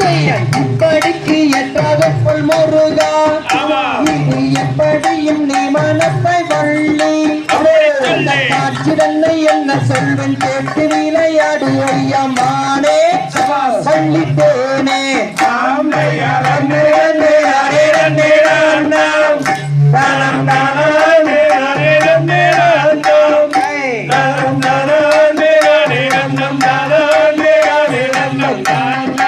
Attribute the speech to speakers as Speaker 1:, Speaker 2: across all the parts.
Speaker 1: எப்படிக்கு என்றாகப்பல் முருகா. இது எப்படியும் நீ மனத்தை வள்ளி. காற்றிடன்னை என்ன சொல்வன் கேட்டு விளையாடு ஐயமானே சொல்லிட்டேனே. Bye.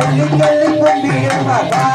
Speaker 1: கண்ணியை கொண்டு